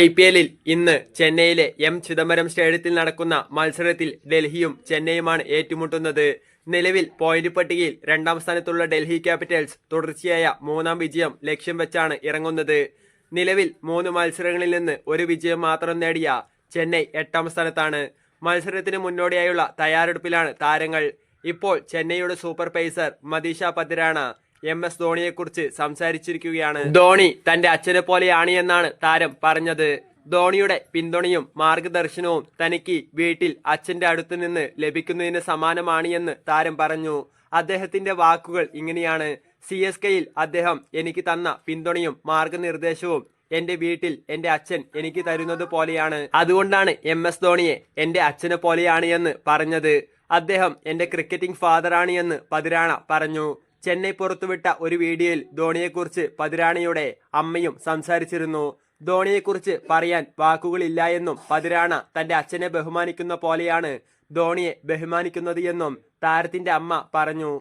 I P എല്ലിൽ ഇന്ന് ചെന്നൈയിലെ എം ചിദംബരം സ്റ്റേഡിയത്തിൽ നടക്കുന്ന മത്സരത്തിൽ ഡൽഹിയും ചെന്നൈയുമാണ് ഏറ്റുമുട്ടുന്നത്. നിലവിൽ പോയിന്റ് പട്ടികയിൽ രണ്ടാം സ്ഥാനത്തുള്ള ഡൽഹി ക്യാപിറ്റൽസ് തുടർച്ചയായ മൂന്നാം വിജയം ലക്ഷ്യം വെച്ചാണ് ഇറങ്ങുന്നത്. നിലവിൽ മൂന്ന് മത്സരങ്ങളിൽ നിന്ന് ഒരു വിജയം മാത്രം നേടിയ ചെന്നൈ എട്ടാം സ്ഥാനത്താണ്. മത്സരത്തിന് മുന്നോടിയായുള്ള തയ്യാറെടുപ്പിലാണ് താരങ്ങൾ. ഇപ്പോൾ ചെന്നൈയുടെ super pacer Matheesha Pathirana. M S ധോണിയെക്കുറിച്ച് സംസാരിച്ചിരിക്കുകയാണ്. ധോണി തന്റെ അച്ഛനെ പോലെയാണ് എന്നാണ് താരം പറഞ്ഞത്. ധോണിയുടെ പിന്തുണയും മാർഗദർശനവും തനിക്ക് വീട്ടിൽ അച്ഛന്റെ അടുത്തു നിന്ന് ലഭിക്കുന്നതിന് സമാനമാണ് എന്ന് താരം പറഞ്ഞു. അദ്ദേഹത്തിന്റെ വാക്കുകൾ ഇങ്ങനെയാണ്. സി എസ് കെയിൽ അദ്ദേഹം എനിക്ക് തന്ന പിന്തുണയും മാർഗനിർദ്ദേശവും എന്റെ വീട്ടിൽ എന്റെ അച്ഛൻ എനിക്ക് തരുന്നത് പോലെയാണ്. അതുകൊണ്ടാണ് എം എസ് ധോണിയെ എന്റെ അച്ഛനെ പോലെയാണ് എന്ന് പറഞ്ഞത്. അദ്ദേഹം എന്റെ ക്രിക്കറ്റിംഗ് ഫാദറാണ് എന്ന് പതിരാണ പറഞ്ഞു. ചെന്നൈ പുറത്തുവിട്ട ഒരു വീഡിയോയിൽ ധോണിയെക്കുറിച്ച് പതിരാണയുടെ അമ്മയും സംസാരിച്ചിരുന്നു. ധോണിയെക്കുറിച്ച് പറയാൻ വാക്കുകളില്ല എന്നും പതിരാണ തന്റെ അച്ഛനെ ബഹുമാനിക്കുന്ന പോലെയാണ് ധോണിയെ ബഹുമാനിക്കുന്നത് എന്നും താരത്തിന്റെ അമ്മ പറഞ്ഞു.